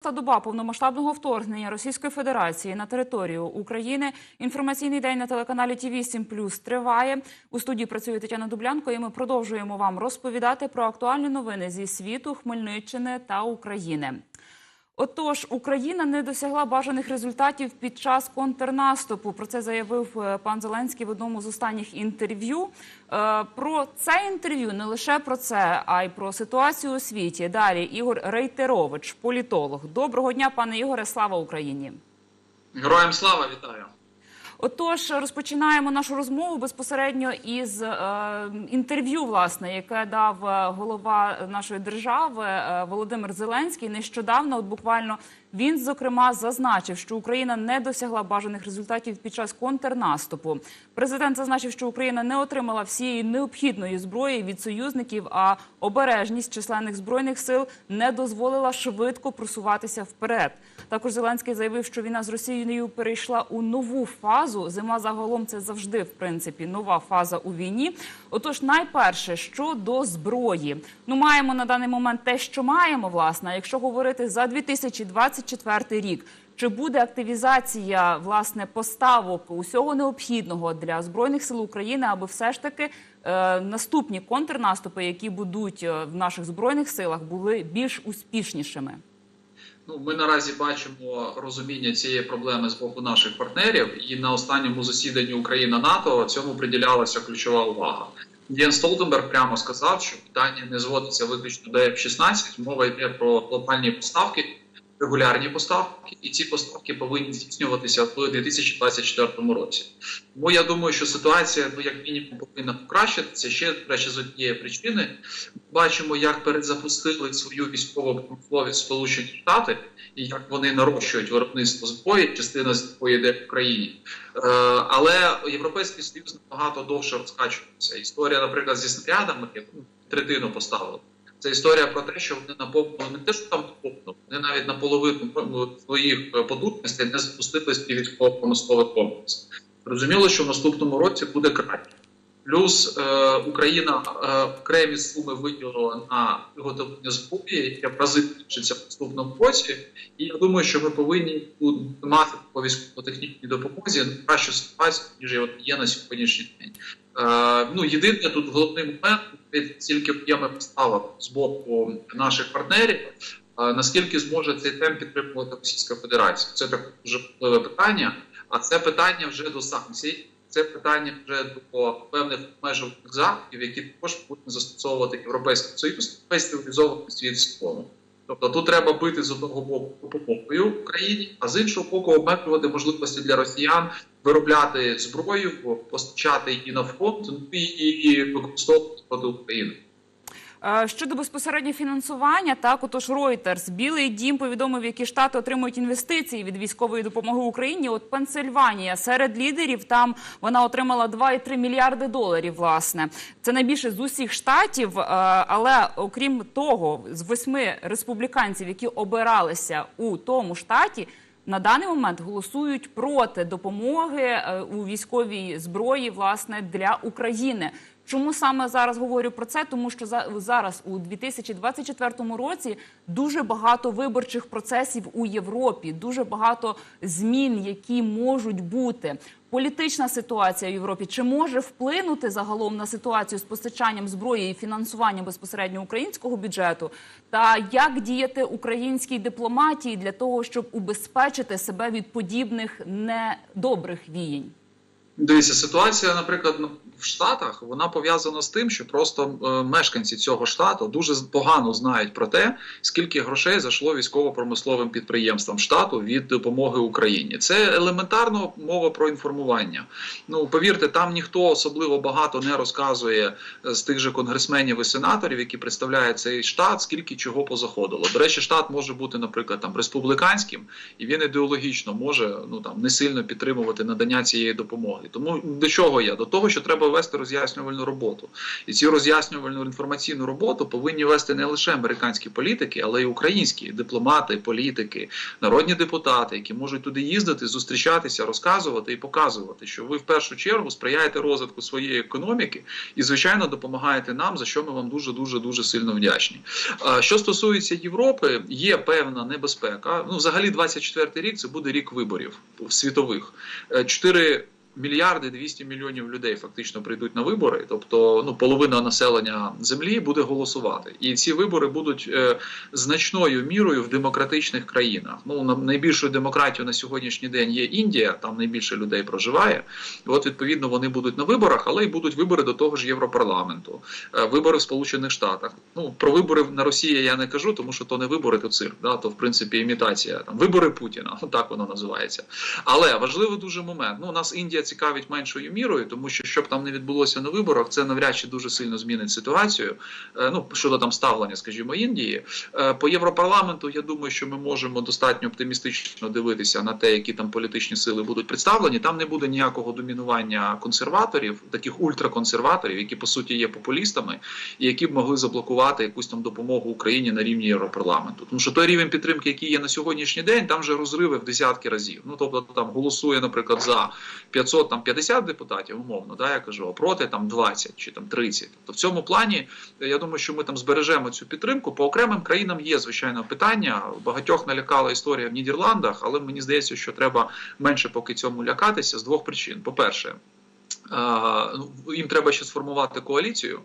Та доба повномасштабного вторгнення Російської Федерації на територію України. Інформаційний день на телеканалі ТІВІ 7 Плюс триває. У студії працює Тетяна Дублянко. І ми продовжуємо вам розповідати про актуальні новини зі світу, Хмельниччини та України. Отож, Україна не досягла бажаних результатів під час контрнаступу. Про це заявив е, пан Зеленський в одному з останніх інтерв'ю. Е, Про це інтерв'ю не лише про це, а й про ситуацію у світі. Далі Ігор Рейтерович, політолог. Доброго дня, пане Ігоре. Слава Україні. Героям слава вітаю. Отож, розпочинаємо нашу розмову безпосередньо із е, інтерв'ю, власне, яке дав е, голова нашої держави е, Володимир Зеленський. Нещодавно, от буквально він зокрема зазначив, що Україна не досягла бажаних результатів під час контрнаступу. Президент зазначив, що Україна не отримала всієї необхідної зброї від союзників, а обережність численних збройних сил не дозволила швидко просуватися вперед. Також Зеленський заявив, що війна з Росією перейшла у нову фазу. Зима загалом це завжди в принципі нова фаза у війні. Отож, найперше щодо зброї, ну маємо на даний момент те, що маємо, власне. Якщо говорити за 2024 рік. Чи буде активізація власне поставок усього необхідного для збройних сил України, аби все ж таки е, наступні контрнаступи, які будуть е, в наших збройних силах, були більш успішнішими? Ну, ми наразі бачимо розуміння цієї проблеми з боку наших партнерів, і на останньому засіданні Україна НАТО цьому приділялася ключова увага. Єн Столтенберг прямо сказав, що питання не зводиться виключно до F-16, Мова йде про глобальні поставки, регулярні поставки, і ці поставки повинні здійснюватися в 2024 році. Тому я думаю, що ситуація ну, як мінімум повинна покращитися. Ще речі, з однієї причини бачимо, як перезапустили свою військову промисловість Сполучені Штати і як вони нарощують виробництво зброї, частина з якої йде в Україні. Е, але європейський союз набагато довше розкачувався. Історія, наприклад, зі снарядами, третину поставили. Це історія про те, що вони наповнили не те, що там наповнили, вони навіть наполовину ну, своїх потужностей не запустили свій військово-промисловий комплекс. Зрозуміло, що в наступному році буде краще. Плюс е, Україна е, окремі суми виділила на виготовлення зброї, яке в в наступному році. І я думаю, що ми повинні мати по військово-технічній допомозі кращу ситуацію, ніж є на сьогоднішній день. Е, ну, єдине тут головний момент тільки об'єми поставок з боку наших партнерів. Е, наскільки зможе цей темп підтримувати Російська Федерація? Це також дуже важливе питання. А це питання вже до санкцій. Це питання вже до певних обмежувальних заходів, які також будуть застосовувати Європейський Союз, весь цивілізований світ в цілому. Тобто тут треба бити з одного боку допомогою Україні, а з іншого боку, обмежувати можливості для росіян виробляти зброю, постачати її на фронт ну, і, використовувати проти України. Е, Щодо безпосередньо фінансування, так отож Reuters, Білий Дім повідомив, які штати отримують інвестиції від військової допомоги Україні. От Пенсильванія серед лідерів там вона отримала 2,3 мільярди доларів. Власне, це найбільше з усіх штатів. е, Але окрім того, з восьми республіканців, які обиралися у тому штаті. На даний момент голосують проти допомоги е, у військовій зброї власне для України. Чому саме зараз говорю про це? Тому що за- зараз у 2024 році дуже багато виборчих процесів у Європі, дуже багато змін, які можуть бути. Політична ситуація в Європі чи може вплинути загалом на ситуацію з постачанням зброї і фінансуванням безпосередньо українського бюджету? Та як діяти українській дипломатії для того, щоб убезпечити себе від подібних недобрих віянь? Дивіться, ситуація, наприклад, ну, в Штатах вона пов'язана з тим, що просто е, мешканці цього штату дуже погано знають про те, скільки грошей зайшло військово-промисловим підприємствам штату від допомоги Україні. Це елементарно мова про інформування. Ну повірте, там ніхто особливо багато не розказує е, з тих же конгресменів і сенаторів, які представляють цей штат, скільки чого позаходило. До речі, штат може бути, наприклад, там республіканським, і він ідеологічно може ну там не сильно підтримувати надання цієї допомоги. Тому до чого я? До того, що треба вести роз'яснювальну роботу, і цю роз'яснювальну інформаційну роботу повинні вести не лише американські політики, але й українські дипломати, політики, народні депутати, які можуть туди їздити, зустрічатися, розказувати і показувати, що ви в першу чергу сприяєте розвитку своєї економіки і, звичайно, допомагаєте нам, за що ми вам дуже дуже дуже сильно вдячні. Що стосується Європи, є певна небезпека. Ну, взагалі, 24 рік це буде рік виборів світових. Е, 4 мільярди 200 мільйонів людей фактично прийдуть на вибори, тобто ну половина населення землі буде голосувати, і ці вибори будуть е, значною мірою в демократичних країнах. Ну на найбільшою демократією на сьогоднішній день є Індія, там найбільше людей проживає. От відповідно вони будуть на виборах, але й будуть вибори до того ж Європарламенту, е, вибори в Сполучених Штатах. Ну про вибори на Росії я не кажу, тому що то не вибори, то цирк, да, то в принципі імітація там вибори Путіна, так воно називається. Але важливий дуже момент. Ну нас Індія цікавить меншою мірою, тому що щоб там не відбулося на виборах, це навряд чи дуже сильно змінить ситуацію. Е, Ну щодо там ставлення, скажімо, Індії Е, по європарламенту. Я думаю, що ми можемо достатньо оптимістично дивитися на те, які там політичні сили будуть представлені. Там не буде ніякого домінування консерваторів, таких ультраконсерваторів, які по суті є популістами, і які б могли заблокувати якусь там допомогу Україні на рівні європарламенту. Тому що той рівень підтримки, який є на сьогоднішній день, там вже розриви в десятки разів. Ну тобто там голосує, наприклад, за 500 там 50 депутатів, умовно, да, я кажу, а проти там 20 чи там 30. Тобто в цьому плані е, я думаю, що ми там збережемо цю підтримку. По окремим країнам є звичайно питання. Багатьох налякала історія в Нідерландах, але мені здається, що треба менше поки цьому лякатися з двох причин. По перше. ну, Їм треба ще сформувати коаліцію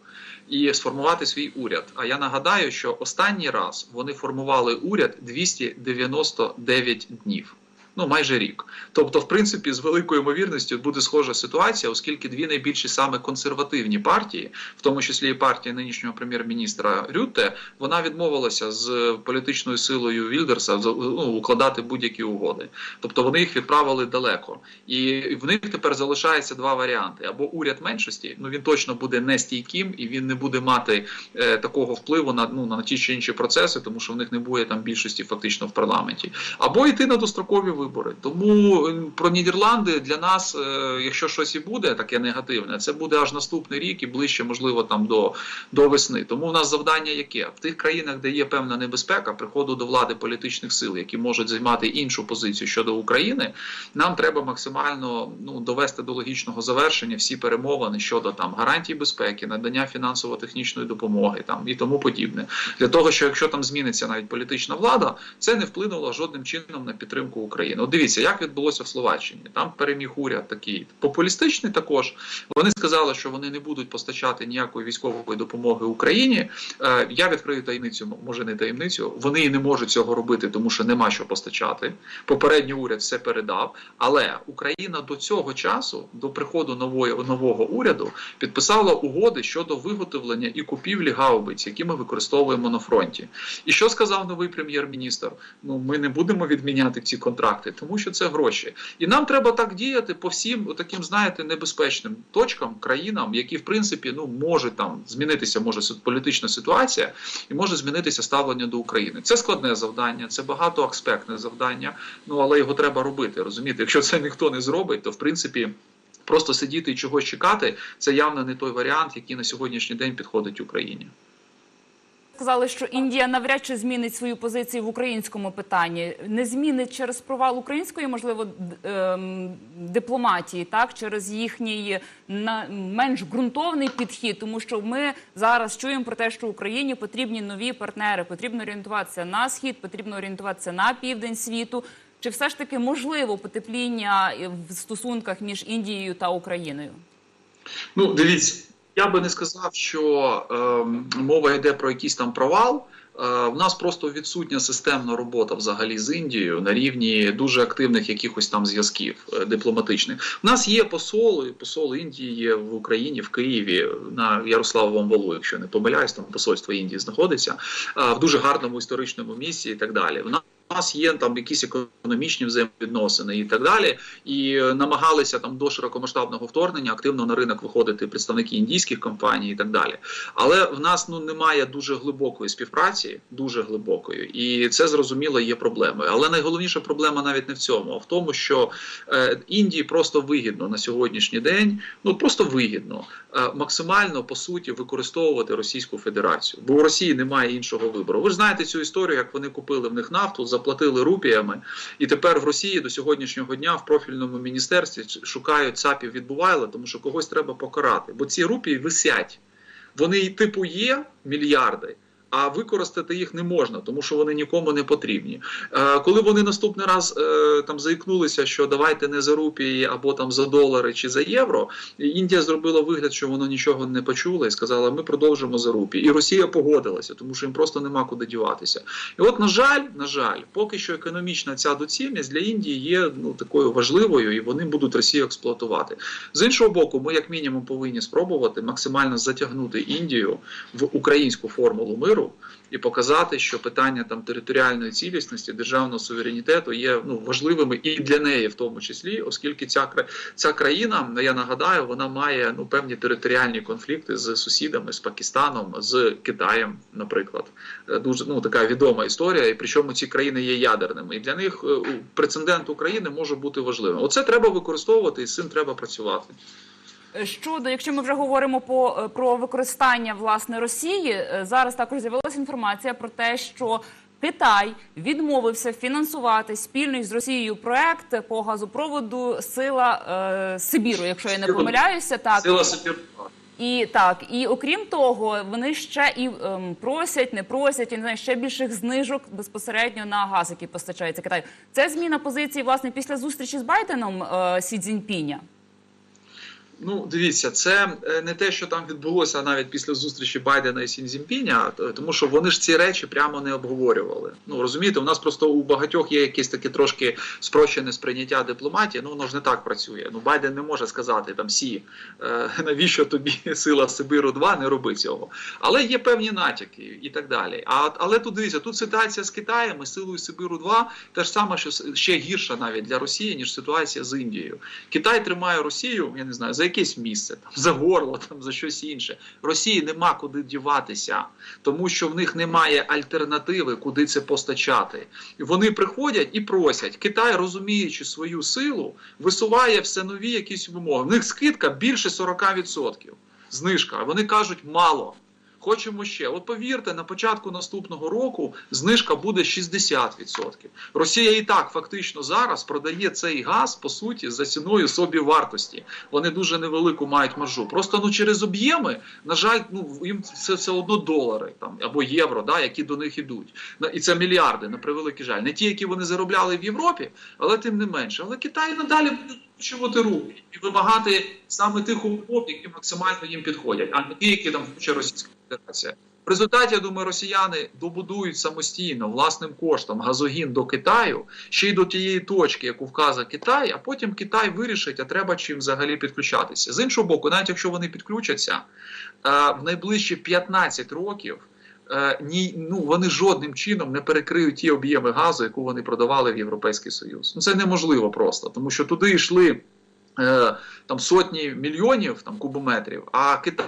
і сформувати свій уряд. А я нагадаю, що останній раз вони формували уряд 299 днів. Ну, майже рік. Тобто, в принципі, з великою ймовірністю буде схожа ситуація, оскільки дві найбільші саме консервативні партії, в тому числі і партія нинішнього прем'єр-міністра Рютте, вона відмовилася з політичною силою Вільдерса ну, укладати будь-які угоди. Тобто вони їх відправили далеко, і в них тепер залишається два варіанти: або уряд меншості, ну він точно буде нестійким і він не буде мати е, такого впливу на ну на ті чи інші процеси, тому що в них не буде там більшості фактично в парламенті, або йти на дострокові вибори. Тому про Нідерланди для нас, е, якщо щось і буде таке негативне, це буде аж наступний рік і ближче, можливо, там до, до весни. Тому у нас завдання яке в тих країнах, де є певна небезпека приходу до влади політичних сил, які можуть займати іншу позицію щодо України, нам треба максимально ну довести до логічного завершення всі перемовини щодо там гарантій безпеки, надання фінансово-технічної допомоги там і тому подібне, для того, що якщо там зміниться навіть політична влада, це не вплинуло жодним чином на підтримку України. От дивіться, як відбулося в Словаччині. Там переміг уряд такий популістичний. Також вони сказали, що вони не будуть постачати ніякої військової допомоги Україні. Е, я відкрию таємницю, може не таємницю. Вони і не можуть цього робити, тому що нема що постачати. Попередній уряд все передав. Але Україна до цього часу, до приходу нової нового уряду, підписала угоди щодо виготовлення і купівлі гаубиць, які ми використовуємо на фронті. І що сказав новий прем'єр-міністр? Ну ми не будемо відміняти ці контракти, тому що це гроші, і нам треба так діяти по всім таким, знаєте, небезпечним точкам, країнам, які в принципі ну можуть там змінитися, може політична ситуація, і може змінитися ставлення до України. Це складне завдання, це багатоаспектне завдання. Ну але його треба робити. Розумієте, якщо це ніхто не зробить, то в принципі. Просто сидіти і чогось чекати це явно не той варіант, який на сьогоднішній день підходить Україні. Сказали, що Індія навряд чи змінить свою позицію в українському питанні. Не змінить через провал української, можливо, ем, дипломатії, так через їхній менш ґрунтовний підхід, тому що ми зараз чуємо про те, що Україні потрібні нові партнери, потрібно орієнтуватися на схід, потрібно орієнтуватися на південь світу. Чи все ж таки можливо потепління в стосунках між Індією та Україною? Ну, дивіться, я би не сказав, що е, мова йде про якийсь там провал. Е, в нас просто відсутня системна робота взагалі з Індією на рівні дуже активних якихось там зв'язків е, дипломатичних. У нас є посоли, посол Індії є в Україні, в Києві на Ярославовому Валу, якщо не помиляюсь, там посольство Індії знаходиться е, в дуже гарному історичному місці і так далі. У нас нас є там якісь економічні взаємовідносини і так далі. І е, намагалися там до широкомасштабного вторгнення активно на ринок виходити представники індійських компаній і так далі. Але в нас ну немає дуже глибокої співпраці, дуже глибокої, і це зрозуміло є проблемою. Але найголовніша проблема навіть не в цьому, а в тому, що е, Індії просто вигідно на сьогоднішній день, ну просто вигідно е, максимально по суті використовувати Російську Федерацію, бо у Росії немає іншого вибору. Ви ж знаєте цю історію, як вони купили в них нафту, заплатили рупіями, і тепер в Росії до сьогоднішнього дня в профільному міністерстві шукають ЦАПів відбувайла, тому що когось треба покарати, бо ці рупії висять. Вони і типу є мільярди. А використати їх не можна, тому що вони нікому не потрібні. Е, коли вони наступний раз е, там заікнулися, що давайте не за рупії або там за долари чи за євро, Індія зробила вигляд, що воно нічого не почула і сказала, ми продовжимо за рупії. І Росія погодилася, тому що їм просто нема куди діватися. І от, на жаль, на жаль, поки що економічна ця доцільність для Індії є ну такою важливою, і вони будуть Росію експлуатувати. З іншого боку, ми як мінімум повинні спробувати максимально затягнути Індію в українську формулу миру і показати, що питання там територіальної цілісності, державного суверенітету є ну важливими і для неї, в тому числі, оскільки ця ця країна, я нагадаю, вона має ну певні територіальні конфлікти з сусідами, з Пакистаном, з Китаєм, наприклад. Е, Дуже ну така відома історія, і причому ці країни є ядерними. І для них е, прецедент України може бути важливим. Оце треба використовувати, і з цим треба працювати. Щодо, якщо ми вже говоримо по е, про використання власне Росії, е, зараз також з'явилася інформація про те, що Китай відмовився фінансувати спільний з Росією проект по газопроводу Сила е, Сибіру, якщо я не помиляюся, так Сила Сибір. і так, і окрім того, вони ще і ем, просять, не просять, я не знаю, ще більших знижок безпосередньо на газ, який постачається Китаю. Це зміна позиції власне після зустрічі з Байденом е, Сі Цзіньпіня. Ну, дивіться, це е, не те, що там відбулося навіть після зустрічі Байдена і Сінзімпіня, тому що вони ж ці речі прямо не обговорювали. Ну розумієте, у нас просто у багатьох є якесь таке трошки спрощене сприйняття дипломатії. Ну воно ж не так працює. Ну Байден не може сказати там сі, е, навіщо тобі сила Сибиру 2 не роби цього. Але є певні натяки і так далі. А але тут дивіться, тут ситуація з Китаєм і силою Сибиру 2 те ж саме, що ще гірша навіть для Росії, ніж ситуація з Індією. Китай тримає Росію, я не знаю, за якесь місце, там за горло, там за щось інше. Росії нема куди діватися, тому що в них немає альтернативи, куди це постачати. Вони приходять і просять. Китай, розуміючи свою силу, висуває все нові якісь вимоги. В них скидка більше 40%. Знижка. Вони кажуть, мало. Хочемо ще. От повірте, на початку наступного року знижка буде 60%. Росія і так фактично зараз продає цей газ по суті за ціною собівартості. Вони дуже невелику мають маржу. Просто ну через об'єми, на жаль, ну їм це все одно долари там або євро, да, які до них ідуть. І це мільярди на превеликий жаль. Не ті, які вони заробляли в Європі, але тим не менше. Але Китай надалі буде вчувати руки і вимагати саме тих умов, які максимально їм підходять, а не ті, які там хоче Російська Федерація. В результаті, я думаю, росіяни добудують самостійно власним коштом газогін до Китаю, ще й до тієї точки, яку вказав Китай, а потім Китай вирішить, а треба чим взагалі підключатися. З іншого боку, навіть якщо вони підключаться е, в найближчі 15 років. Е, Ні, ну вони жодним чином не перекриють ті об'єми газу, яку вони продавали в Європейський Союз. Ну це неможливо просто, тому що туди йшли е, там сотні мільйонів там кубометрів, а Китай.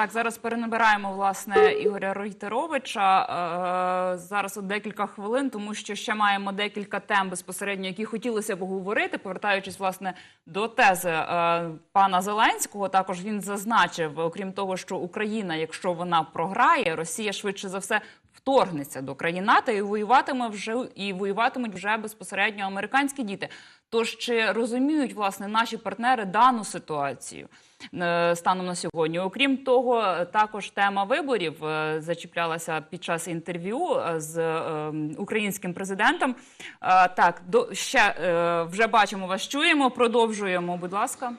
Так, зараз перенабираємо власне Ігоря Ройтеровича. Е, зараз от декілька хвилин, тому що ще маємо декілька тем безпосередньо, які хотілося б говорити. Повертаючись власне до тези е, пана Зеленського, також він зазначив, окрім того, що Україна, якщо вона програє, Росія швидше за все вторгнеться до країн НАТО і воюватиме вже і воюватимуть вже безпосередньо американські діти. Тож чи розуміють власне наші партнери дану ситуацію? е, станом на сьогодні. Окрім того, також тема виборів е, зачіплялася під час інтерв'ю е, з українським президентом. Так, до ще вже бачимо вас, чуємо. Продовжуємо, будь ласка.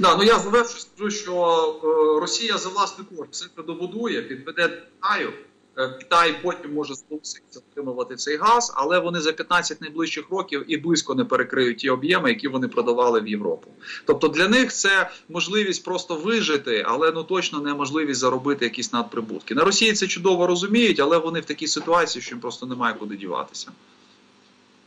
Да, ну я завершу що Росія за власний кошт все це добудує, підведе Китаю, Китай потім може змуситися отримувати цей газ, але вони за 15 найближчих років і близько не перекриють ті об'єми, які вони продавали в Європу. Тобто для них це можливість просто вижити, але ну точно не можливість заробити якісь надприбутки. На Росії це чудово розуміють, але вони в такій ситуації, що їм просто немає куди діватися.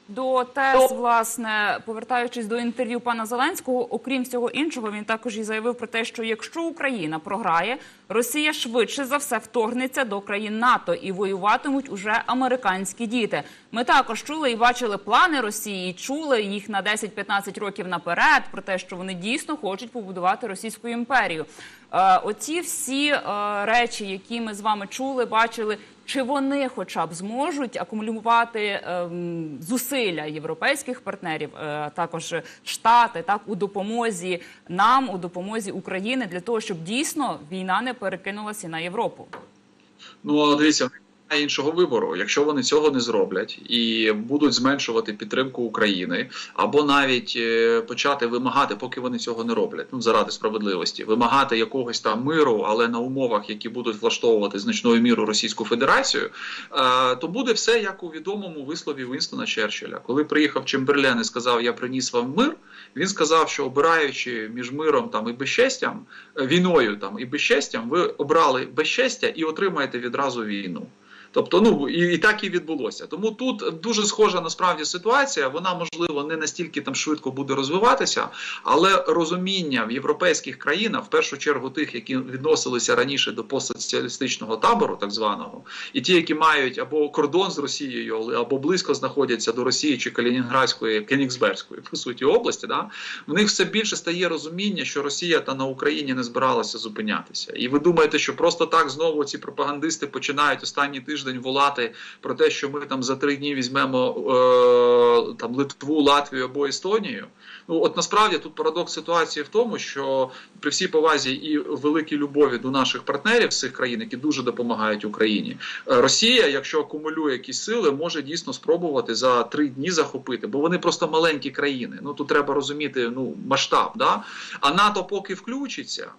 До ТЕС, власне, повертаючись до інтерв'ю пана Зеленського, окрім всього іншого, він також і заявив про те, що якщо Україна програє, Росія швидше за все вторгнеться до країн НАТО і воюватимуть уже американські діти. Ми також чули і бачили плани Росії, і чули їх на 10-15 років наперед про те, що вони дійсно хочуть побудувати російську імперію. Е, оці всі е, речі, які ми з вами чули, бачили. Чи вони, хоча б, зможуть акумулювати ем, зусилля європейських партнерів, е, також штати, так у допомозі нам, у допомозі України для того, щоб дійсно війна не перекинулася на Європу? Ну дивіться, немає іншого вибору. Якщо вони цього не зроблять і будуть зменшувати підтримку України, або навіть е, почати вимагати, поки вони цього не роблять, ну заради справедливості, вимагати якогось там миру, але на умовах, які будуть влаштовувати значною мірою Російську Федерацію, е, то буде все як у відомому вислові Вінстона Черчилля. Коли приїхав Чемберлен і сказав, я приніс вам мир. Він сказав, що обираючи між миром там і безчестям, е, війною там і безчестям, ви обрали безчестя і отримаєте відразу війну. Тобто, ну і, і так і відбулося. Тому тут дуже схожа насправді ситуація. Вона можливо не настільки там швидко буде розвиватися, але розуміння в європейських країнах, в першу чергу тих, які відносилися раніше до постсоціалістичного табору, так званого, і ті, які мають або кордон з Росією, або близько знаходяться до Росії чи Калінінградської, Кенігсбергської по суті області, да в них все більше стає розуміння, що Росія та на Україні не збиралася зупинятися. І ви думаєте, що просто так знову ці пропагандисти починають останні тиждень волати про те, що ми там за три дні візьмемо е, там Литву, Латвію або Естонію? Ну от насправді тут парадокс ситуації в тому, що при всій повазі і великій любові до наших партнерів з цих країн, які дуже допомагають Україні, е, Росія, якщо акумулює якісь сили, може дійсно спробувати за три дні захопити, бо вони просто маленькі країни. Ну тут треба розуміти ну масштаб. Да? А НАТО поки включиться.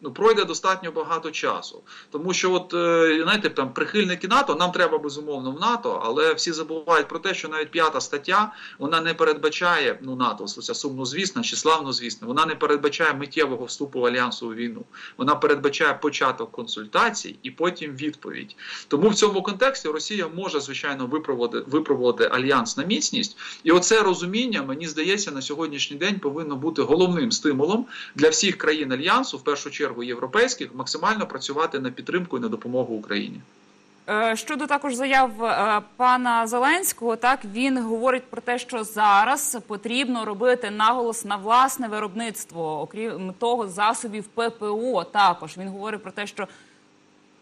Ну, пройде достатньо багато часу, тому що, от е, знаєте, там прихильники НАТО, нам треба безумовно в НАТО, але всі забувають про те, що навіть п'ята стаття вона не передбачає ну НАТО, сумно звісно, чи славно звісно, вона не передбачає миттєвого вступу в альянсу у війну. Вона передбачає початок консультацій і потім відповідь. Тому в цьому контексті Росія може звичайно випробувати випробувати альянс на міцність, і оце розуміння мені здається на сьогоднішній день повинно бути головним стимулом для всіх країн альянсу, в першу чергу європейських, максимально працювати на підтримку і на допомогу Україні. Е, Щодо також заяв е, пана Зеленського, так він говорить про те, що зараз потрібно робити наголос на власне виробництво, окрім того, засобів ППО. Також він говорить про те, що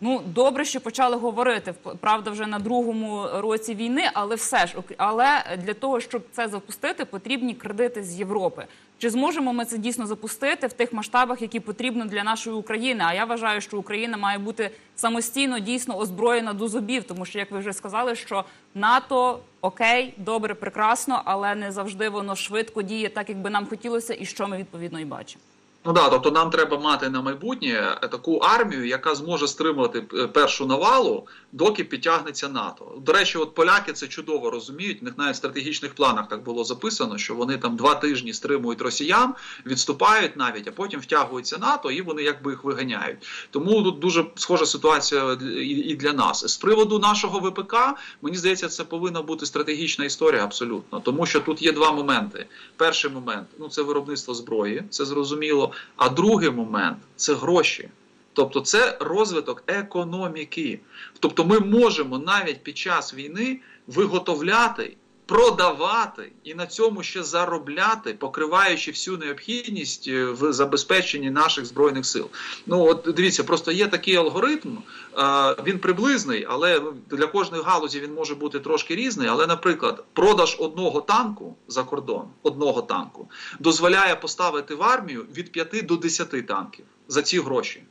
ну добре, що почали говорити правда, вже на другому році війни, але все ж але для того, щоб це запустити, потрібні кредити з Європи. Чи зможемо ми це дійсно запустити в тих масштабах, які потрібно для нашої України? А я вважаю, що Україна має бути самостійно дійсно озброєна до зубів, тому що, як ви вже сказали, що НАТО окей, добре, прекрасно, але не завжди воно швидко діє так, як би нам хотілося, і що ми відповідно і бачимо. Ну да, тобто нам треба мати на майбутнє таку армію, яка зможе стримувати е, першу навалу, доки підтягнеться НАТО. До речі, от поляки це чудово розуміють. В них навіть в стратегічних планах так було записано, що вони там два тижні стримують росіян, відступають навіть, а потім втягуються НАТО і вони якби їх виганяють. Тому тут дуже схожа ситуація і і для нас. З приводу нашого ВПК, мені здається, це повинна бути стратегічна історія абсолютно, тому що тут є два моменти. Перший момент ну це виробництво зброї, це зрозуміло. А другий момент це гроші. Тобто це розвиток економіки. Тобто ми можемо навіть під час війни виготовляти, продавати і на цьому ще заробляти, покриваючи всю необхідність е, в забезпеченні наших збройних сил. Ну от дивіться, просто є такий алгоритм, е, він приблизний, але ну, для кожної галузі він може бути трошки різний. Але, наприклад, продаж одного танку за кордон, одного танку, дозволяє поставити в армію від 5 до 10 танків за ці гроші.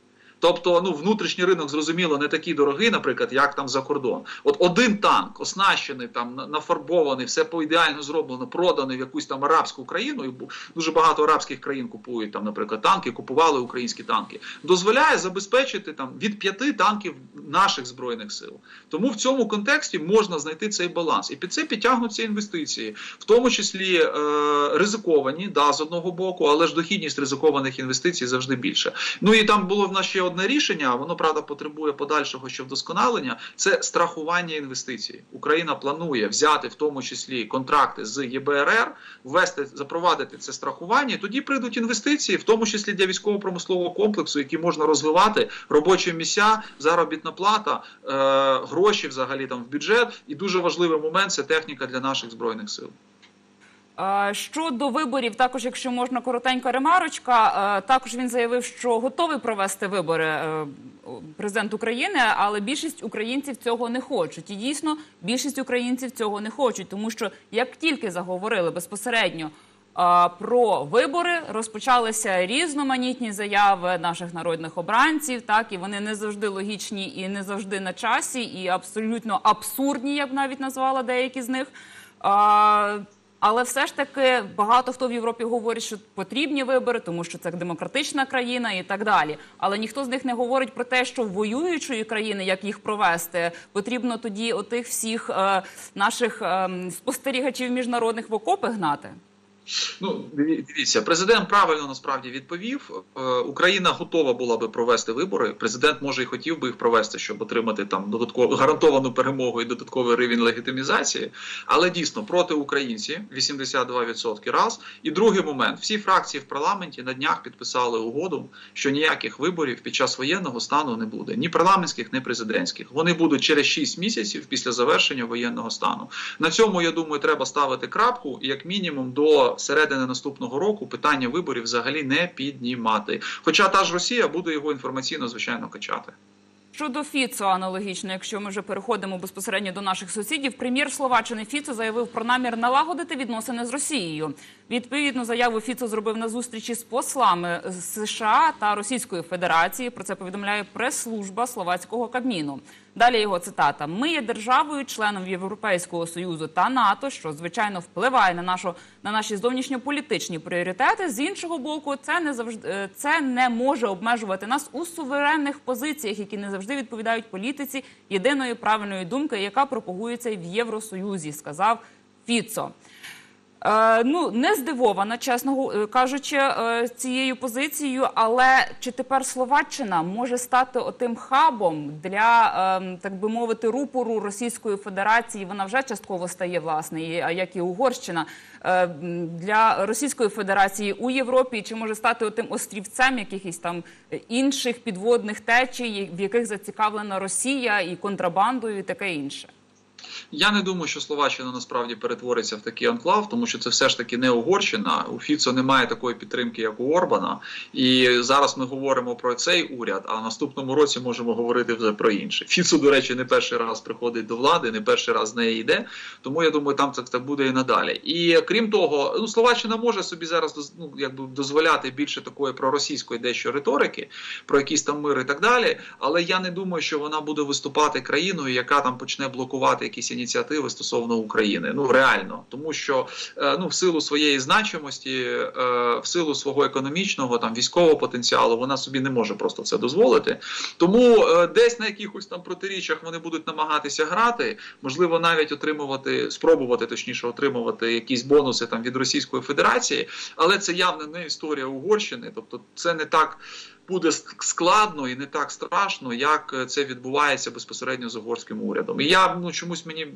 Тобто, ну внутрішній ринок зрозуміло не такий дорогий, наприклад, як там за кордон. От один танк, оснащений там нафарбований, все по ідеально зроблено, проданий в якусь там арабську країну. І дуже багато арабських країн купують там, наприклад, танки, купували українські танки. Дозволяє забезпечити там від п'яти танків наших збройних сил. Тому в цьому контексті можна знайти цей баланс, і під це підтягнуться інвестиції, в тому числі е, ризиковані, да, з одного боку, але ж дохідність ризикованих інвестицій завжди більше. Ну і там було в нас ще одне рішення. Воно правда потребує подальшого ще вдосконалення. Це страхування інвестицій. Україна планує взяти в тому числі контракти з ЄБРР, ввести, запровадити це страхування. і Тоді прийдуть інвестиції, в тому числі для військово-промислового комплексу, які можна розвивати робочі місця, заробітна плата, е, гроші взагалі там в бюджет. І дуже важливий момент це техніка для наших збройних сил. Е, Щодо виборів, також, якщо можна коротенька ремарочка, е, також він заявив, що готовий провести вибори е, президент України, але більшість українців цього не хочуть. І дійсно більшість українців цього не хочуть, тому що як тільки заговорили безпосередньо. Про вибори розпочалися різноманітні заяви наших народних обранців, так і вони не завжди логічні і не завжди на часі, і абсолютно абсурдні, я б навіть назвала деякі з них. Але все ж таки багато хто в Європі говорить, що потрібні вибори, тому що це демократична країна і так далі. Але ніхто з них не говорить про те, що воюючої країни, як їх провести, потрібно тоді отих всіх е, наших е, спостерігачів міжнародних в окопи гнати. Ну, дивіться, президент правильно насправді відповів. Е, Україна готова була би провести вибори. Президент може і хотів би їх провести, щоб отримати там додаткову гарантовану перемогу і додатковий рівень легітимізації. Але дійсно проти українці 82% раз. І другий момент: всі фракції в парламенті на днях підписали угоду, що ніяких виборів під час воєнного стану не буде ні парламентських, ні президентських. Вони будуть через 6 місяців після завершення воєнного стану. На цьому я думаю, треба ставити крапку як мінімум до середини наступного року питання виборів взагалі не піднімати. Хоча та ж Росія буде його інформаційно звичайно качати. Щодо Фіцо, аналогічно, якщо ми вже переходимо безпосередньо до наших сусідів, прем'єр Словаччини Фіцо заявив про намір налагодити відносини з Росією. Відповідну заяву Фіцо зробив на зустрічі з послами США та Російської Федерації. Про це повідомляє прес-служба словацького кабміну. Далі його цитата: Ми є державою, членом Європейського союзу та НАТО, що звичайно впливає на нашу на наші зовнішньополітичні пріоритети. З іншого боку, це не завжди е, це не може обмежувати нас у суверенних позиціях, які не завжди відповідають політиці єдиної правильної думки, яка пропагується в Євросоюзі, сказав Фіцо. Е, ну не здивована, чесно е, кажучи, е, цією позицією. Але чи тепер Словаччина може стати отим хабом для е, так би мовити рупору Російської Федерації? Вона вже частково стає власне, як і Угорщина для Російської Федерації у Європі? Чи може стати отим острівцем якихось там інших підводних течій, в яких зацікавлена Росія і контрабандою, і таке інше? Я не думаю, що Словаччина насправді перетвориться в такий анклав, тому що це все ж таки не Угорщина. У Фіцо немає такої підтримки, як у Орбана. І зараз ми говоримо про цей уряд, а в наступному році можемо говорити вже про інше. Фіцо, до речі, не перший раз приходить до влади, не перший раз з неї йде. Тому я думаю, там так, так буде і надалі. І крім того, ну Словаччина може собі зараз ну, якби дозволяти більше такої проросійської дещо риторики, про якісь там мир і так далі. Але я не думаю, що вона буде виступати країною, яка там почне блокувати якісь ініціативи стосовно України. Ну реально, тому що е, ну в силу своєї значимості, е, в силу свого економічного там військового потенціалу, вона собі не може просто це дозволити. Тому е, десь на якихось там протиріччях вони будуть намагатися грати, можливо, навіть отримувати, спробувати точніше отримувати якісь бонуси там від Російської Федерації, але це явно не історія Угорщини, тобто це не так. Буде складно і не так страшно, як е, це відбувається безпосередньо з угорським урядом. І я ну чомусь мені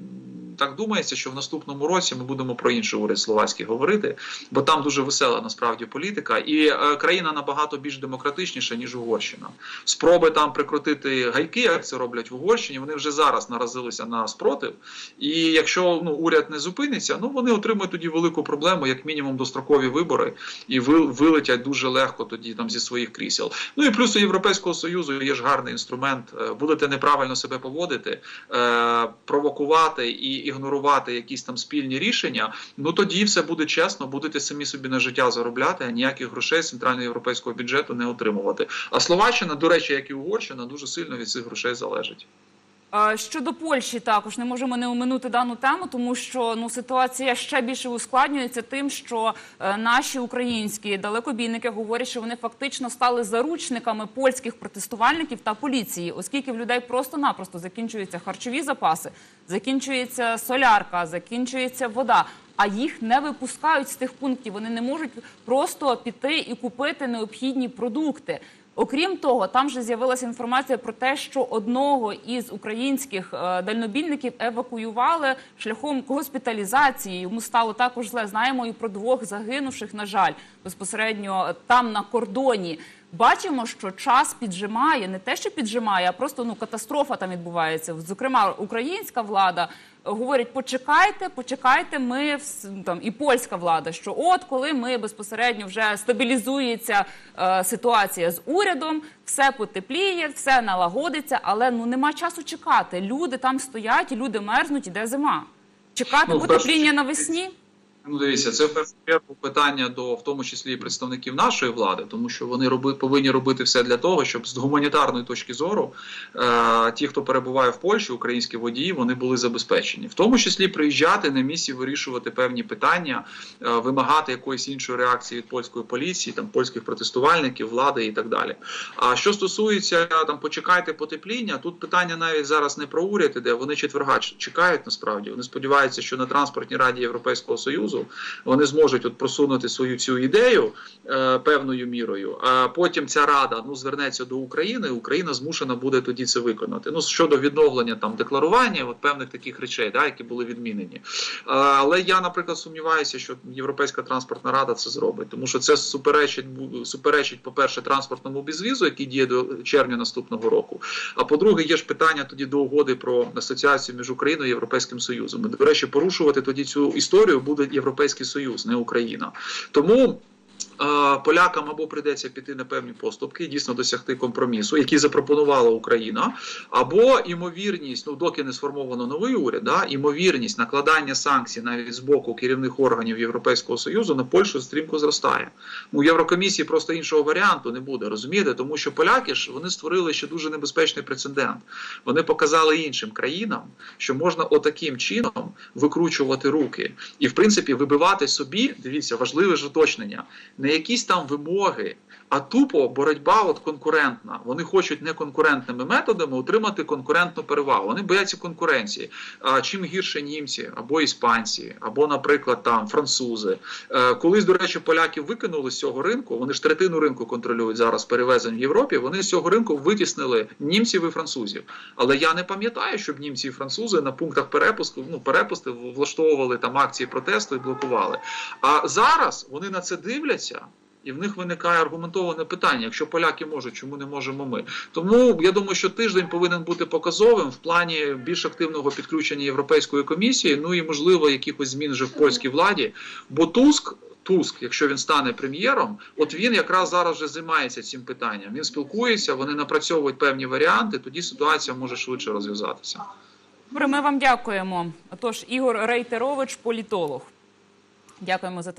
так думається, що в наступному році ми будемо про інший уряд словацький говорити, бо там дуже весела насправді політика, і е, країна набагато більш демократичніша ніж Угорщина. Спроби там прикрутити гайки, як це роблять в Угорщині, вони вже зараз наразилися на спротив. І якщо ну уряд не зупиниться, ну вони отримують тоді велику проблему, як мінімум дострокові вибори, і ви, вилетять дуже легко тоді там зі своїх крісел. Ну і плюс у Європейського союзу є ж гарний інструмент. Е, Будете неправильно себе поводити, е, провокувати і, ігнорувати якісь там спільні рішення, ну тоді все буде чесно, будете самі собі на життя заробляти, а ніяких грошей з центрального європейського бюджету не отримувати. А Словаччина, до речі, як і Угорщина, дуже сильно від цих грошей залежить. Щодо Польщі, також не можемо не оминути дану тему, тому що ну ситуація ще більше ускладнюється тим, що е, наші українські далекобійники говорять, що вони фактично стали заручниками польських протестувальників та поліції, оскільки в людей просто-напросто закінчуються харчові запаси, закінчується солярка, закінчується вода. А їх не випускають з тих пунктів. Вони не можуть просто піти і купити необхідні продукти. Окрім того, там же з'явилася інформація про те, що одного із українських е, дальнобійників евакуювали шляхом госпіталізації. Йому стало також зле. Знаємо і про двох загинувших, на жаль, безпосередньо там на кордоні. Бачимо, що час піджимає, не те, що піджимає, а просто ну катастрофа там відбувається. Зокрема, українська влада говорить: почекайте, почекайте. Ми там і польська влада, що от коли ми безпосередньо вже стабілізується е, ситуація з урядом, все потепліє, все налагодиться, але ну нема часу чекати. Люди там стоять, люди мерзнуть, іде зима. Чекати Ну, потепління навесні. Ну, дивіться, це в першу чергу питання до в тому числі представників нашої влади, тому що вони роби, повинні робити все для того, щоб з гуманітарної точки зору е, ті, хто перебуває в Польщі, українські водії, вони були забезпечені, в тому числі приїжджати на місці, вирішувати певні питання, е, вимагати якоїсь іншої реакції від польської поліції, там польських протестувальників, влади і так далі. А що стосується там почекайте потепління, тут питання навіть зараз не про уряд іде. Вони четверга чекають насправді. Вони сподіваються, що на транспортній раді Європейського союзу вони зможуть от просунути свою цю ідею е, певною мірою. А потім ця рада ну звернеться до України. Україна змушена буде тоді це виконати. Ну щодо відновлення там декларування, от певних таких речей, да, які були відмінені. А, але я, наприклад, сумніваюся, що Європейська транспортна рада це зробить, тому що це суперечить суперечить, по-перше, транспортному безвізу, який діє до червня наступного року. А по-друге, є ж питання тоді до угоди про асоціацію між Україною і Європейським Союзом. До речі, порушувати тоді цю історію буде Європейський Союз, не Україна. Тому. Полякам або прийдеться піти на певні поступки, і дійсно досягти компромісу, який запропонувала Україна, або імовірність, ну доки не сформовано новий уряд, да, імовірність накладання санкцій навіть з боку керівних органів Європейського союзу на Польщу стрімко зростає. У Єврокомісії просто іншого варіанту не буде, розумієте? Тому що поляки ж вони створили ще дуже небезпечний прецедент. Вони показали іншим країнам, що можна отаким чином викручувати руки і, в принципі, вибивати собі. Дивіться, важливе ж уточнення, не якісь там вимоги, а тупо боротьба от конкурентна. Вони хочуть не конкурентними методами отримати конкурентну перевагу. Вони бояться конкуренції. А чим гірше німці або іспанці, або, наприклад, там французи. Е, Колись, до речі, поляків викинули з цього ринку. Вони ж третину ринку контролюють зараз перевезень в Європі. Вони з цього ринку витіснили німців і французів. Але я не пам'ятаю, щоб німці і французи на пунктах перепуску ну перепусти влаштовували там акції протесту і блокували. А зараз вони на це дивляться. І в них виникає аргументоване питання: якщо поляки можуть, чому не можемо ми? Тому я думаю, що тиждень повинен бути показовим в плані більш активного підключення Європейської комісії, ну і можливо якихось змін вже в польській владі. Бо Туск, Туск, якщо він стане прем'єром, от він якраз зараз вже займається цим питанням. Він спілкується, вони напрацьовують певні варіанти. Тоді ситуація може швидше розв'язатися. Добре, ми вам дякуємо. Отож, Ігор Рейтерович, політолог. Дякуємо за те.